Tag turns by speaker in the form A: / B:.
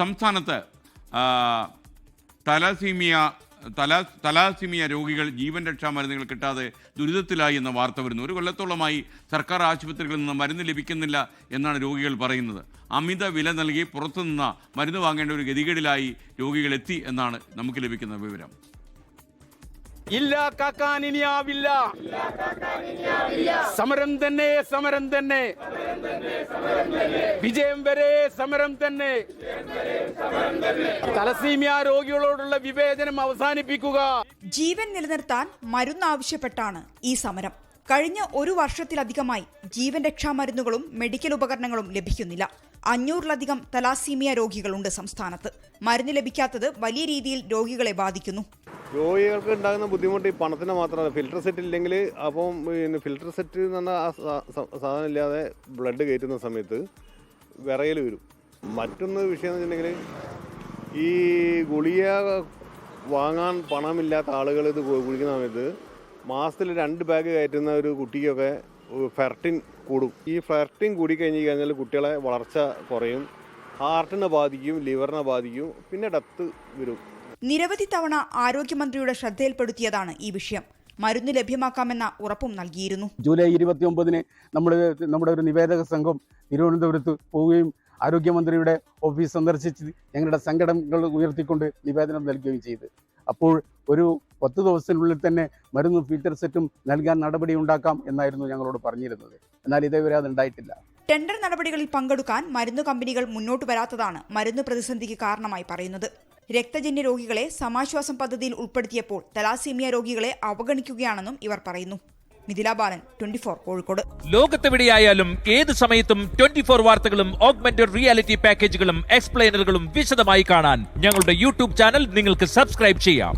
A: സംസ്ഥാനത്ത് thalassaemia തലാ thalassaemia രോഗികൾ ജീവൻ രക്ഷാ മരുന്നുകൾ കിട്ടാതെ ദുരിതത്തിലായി എന്ന വാർത്ത വരുന്നു. ഒരു കൊല്ലത്തോളമായി സർക്കാർ ആശുപത്രികളിൽ നിന്ന് മരുന്ന് ലഭിക്കുന്നില്ല എന്നാണ് രോഗികൾ പറയുന്നത്. അമിത വില നൽകി പുറത്തുനിന്ന് മരുന്ന് വാങ്ങേണ്ട ഒരു ഗതികേടിലായി രോഗികൾ എത്തി എന്നാണ് നമുക്ക് ലഭിക്കുന്ന വിവരം.
B: ഇല്ല കാക്കാൻ ഇനിയാവില്ല സമരം തന്നെ സമരം തന്നെ. വിജയം വരെ സമരം തന്നെ. തലസീമിയ രോഗികളോടുള്ള വിവേചനം അവസാനിപ്പിക്കുക.
C: ജീവൻ നിലനിർത്താൻ മരുന്ന് ആവശ്യപ്പെട്ടാണ് ഈ സമരം. കഴിഞ്ഞ ഒരു വർഷത്തിലധികമായി ജീവൻ രക്ഷാ മരുന്നുകളും മെഡിക്കൽ ഉപകരണങ്ങളും ലഭിക്കുന്നില്ല. അഞ്ഞൂറിലധികം തലാസീമിയ രോഗികളുണ്ട് സംസ്ഥാനത്ത്. മരുന്ന് ലഭിക്കാത്തത് വലിയ രീതിയിൽ രോഗികളെ ബാധിക്കുന്നു.
D: രോഗികൾക്ക് ഉണ്ടാകുന്ന ബുദ്ധിമുട്ട് ഈ പണത്തിന് മാത്രമല്ല ഫിൽട്ടർ സെറ്റ് ഇല്ലെങ്കിൽ അപ്പം പിന്നെ ഫിൽട്ടർ സെറ്റ് എന്ന് പറഞ്ഞാൽ ആ സാധനം ഇല്ലാതെ ബ്ലഡ് കയറ്റുന്ന സമയത്ത് വിറയൽ വരും. മറ്റൊന്ന് വിഷയം എന്ന് വെച്ചിട്ടുണ്ടെങ്കിൽ ഈ ഗുളിക വാങ്ങാൻ പണമില്ലാത്ത ആളുകൾ ഇത് കുളിക്കുന്ന സമയത്ത് മാസത്തിൽ രണ്ട് ബാഗ് കയറ്റുന്ന ഒരു കുട്ടിക്കൊക്കെ ഫെർട്ടിൻ കൂടും. ഈ ഫെർട്ടിൻ കൂടി കഴിഞ്ഞ് കഴിഞ്ഞാൽ കുട്ടികളെ വളർച്ച കുറയും. ഹാർട്ടിനെ ബാധിക്കും ലിവറിനെ ബാധിക്കും പിന്നെ ഡെത്ത് വരും.
C: നിരവധി തവണ ആരോഗ്യമന്ത്രിയുടെ ശ്രദ്ധയിൽപ്പെടുത്തിയതാണ് ഈ വിഷയം. മരുന്ന് ലഭ്യമാക്കാമെന്ന ഉറപ്പും നൽകിയിരുന്നു.
E: ജൂലൈ ഇരുപത്തി ഒമ്പതിന് നമ്മൾ നമ്മുടെ ഒരു നിവേദക സംഘം തിരുവനന്തപുരത്ത് പോവുകയും ആരോഗ്യമന്ത്രിയുടെ ഓഫീസ് സന്ദർശിച്ച് ഞങ്ങളുടെ സങ്കടങ്ങൾ ഉയർത്തിക്കൊണ്ട് നിവേദനം നൽകുകയും ചെയ്തു. അപ്പോൾ ഒരു പത്ത് ദിവസത്തിനുള്ളിൽ തന്നെ മരുന്ന് ഫിൽറ്റർ സെറ്റും നൽകാൻ നടപടി ഉണ്ടാക്കാം എന്നായിരുന്നു ഞങ്ങളോട് പറഞ്ഞിരുന്നത്. എന്നാൽ ഇതേവരെ അത് ഉണ്ടായിട്ടില്ല.
C: ടെൻഡർ നടപടികളിൽ പങ്കെടുക്കാൻ മരുന്ന് കമ്പനികൾ മുന്നോട്ട് വരാത്തതാണ് മരുന്ന് പ്രതിസന്ധിക്ക് കാരണമായി പറയുന്നത്. രക്തജന്യ രോഗികളെ സമാശ്വാസം പദ്ധതിയിൽ ഉൾപ്പെടുത്തിയപ്പോൾ തലാസീമിയ രോഗികളെ അവഗണിക്കുകയാണെന്നും ഇവർ പറയുന്നു. മിഥില ബാലൻ ട്വന്റി കോഴിക്കോട്.
F: ലോകത്തെവിടെയായാലും ഏത് സമയത്തും ട്വന്റി ഫോർ വാർത്തകളും ഓഗ്മെന്റഡ് റിയാലിറ്റി പാക്കേജുകളും എക്സ്പ്ലെയിനറുകളും വിശദമായി കാണാൻ ഞങ്ങളുടെ യൂട്യൂബ് ചാനൽ നിങ്ങൾക്ക് സബ്സ്ക്രൈബ് ചെയ്യാം.